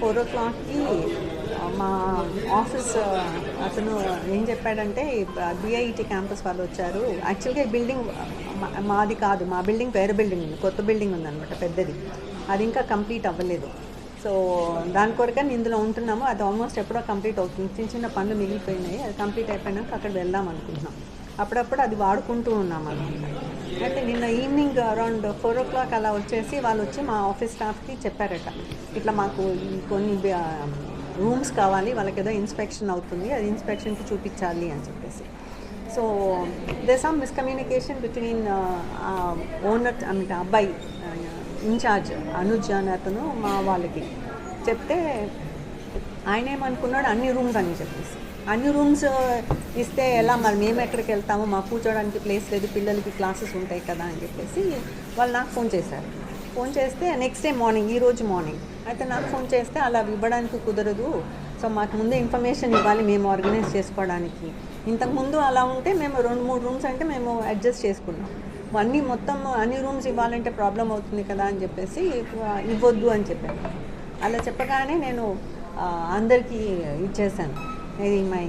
Four ఓ క్లాక్కి మా office అతను ఏం చెప్పాడంటే బిఐటి క్యాంపస్ వాళ్ళు వచ్చారు. యాక్చువల్గా ఈ బిల్డింగ్ మా- మాది కాదు. మా బిల్డింగ్ వేరే బిల్డింగ్ ఉంది. కొత్త బిల్డింగ్ ఉందనమాట పెద్దది. అది ఇంకా కంప్లీట్ అవ్వలేదు. సో దాని కొరకని ఇందులో ఉంటున్నాము. అది ఆల్మోస్ట్ ఎప్పుడో కంప్లీట్ అవుతుంది. చిన్న చిన్న పనులు మిగిలిపోయినాయి. అది కంప్లీట్ అయిపోయినాక అక్కడ వెళ్దాం అనుకుంటున్నాం. అప్పుడప్పుడు అది వాడుకుంటూ ఉన్నాం అనమాట అయితే నిన్న evening around four o'clock అలా వచ్చేసి వాళ్ళు వచ్చి మా ఆఫీస్ స్టాఫ్కి చెప్పారట. ఇట్లా మాకు కొన్ని రూమ్స్ కావాలి వాళ్ళకి ఏదో ఇన్స్పెక్షన్ అవుతుంది అది ఇన్స్పెక్షన్కి చూపించాలి అని చెప్పేసి. So they some miscommunication between owner అంటే అబ్బాయి ఇన్ఛార్జ్ అనుజ్ అనే అతను మా వాళ్ళకి. చెప్తే ఆయన ఏమనుకున్నాడు అన్ని రూమ్స్ అని చెప్పేసి. అన్ని రూమ్స్ ఇస్తే ఎలా మరి మేము ఎక్కడికి వెళ్తామో? మాకు కూర్చోడానికి ప్లేస్ లేదు పిల్లలకి క్లాసెస్ ఉంటాయి కదా అని చెప్పేసి వాళ్ళు నాకు ఫోన్ చేశారు. ఫోన్ చేస్తే నెక్స్ట్ డే మార్నింగ్ ఈ రోజు మార్నింగ్ అయితే నాకు ఫోన్ చేస్తే అలా ఇవ్వడానికి కుదరదు. సో మాకు ముందే ఇన్ఫర్మేషన్ ఇవ్వాలి మేము ఆర్గనైజ్ చేసుకోవడానికి. ఇంతకుముందు అలా ఉంటే మేము రెండు మూడు రూమ్స్ అంటే మేము అడ్జస్ట్ చేసుకున్నాం. అన్నీ మొత్తం అన్ని రూమ్స్ ఇవ్వాలంటే ప్రాబ్లం అవుతుంది కదా అని చెప్పేసి ఇవ్వద్దు అని చెప్పాను అలా చెప్పగానే నేను అందరికీ ఇచ్చేసాను ఇది మై